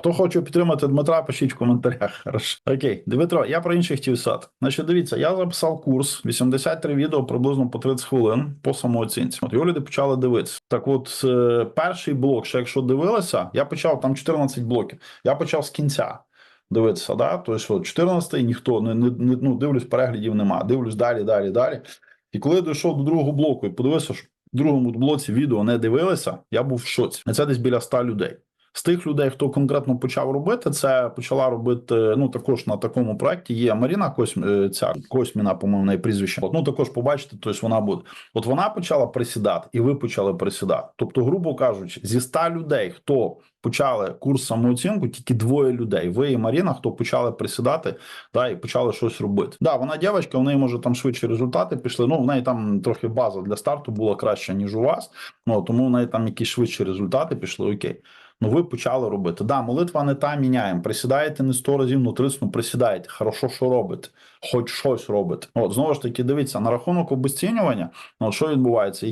Хто хоче підтримати Дмитра, пишіть в коментарях. Хорошо. Окей, Дмитро, я про інших сказати. Значить, дивіться, я записав курс 83 відео приблизно по 30 хвилин по самооцінці. От його люди почали дивитися. Так, от е, перший блок, ще якщо дивилися, я почав там 14 блоків. Я почав з кінця. Дивитися, да? Тобто, от 14 ніхто не, не, не ну, дивлюсь, переглядів нема. Дивлюсь далі, далі, далі. І коли я дійшов до другого блоку і подивився, що в другому блоці відео не дивилися, я був в шоці. Це десь біля 100 людей. З тих людей, хто конкретно почав робити, це почала робити. Ну також на такому проекті є Маріна Косм, е, ця Косміна, по-моєму, неї прізвище. От, ну також побачите, тобто вона буде. От вона почала присідати, і ви почали присідати. Тобто, грубо кажучи, зі 100 людей, хто почали курс самооцінку, тільки двоє людей. Ви і Маріна, хто почали присідати, да, і почали щось робити. Да, вона дівчинка, в неї може там швидше результати пішли. Ну, в неї там трохи база для старту була краща, ніж у вас. Ну тому неї там якісь швидші результати пішли. Окей. Ну, ви почали робити. Да, молитва не та міняємо. Присідаєте не 100 разів, ну 30, ну присідаєте. Хорошо, що робите, хоч щось робите. От знову ж таки, дивіться на рахунок обесцінювання. Ну, що відбувається?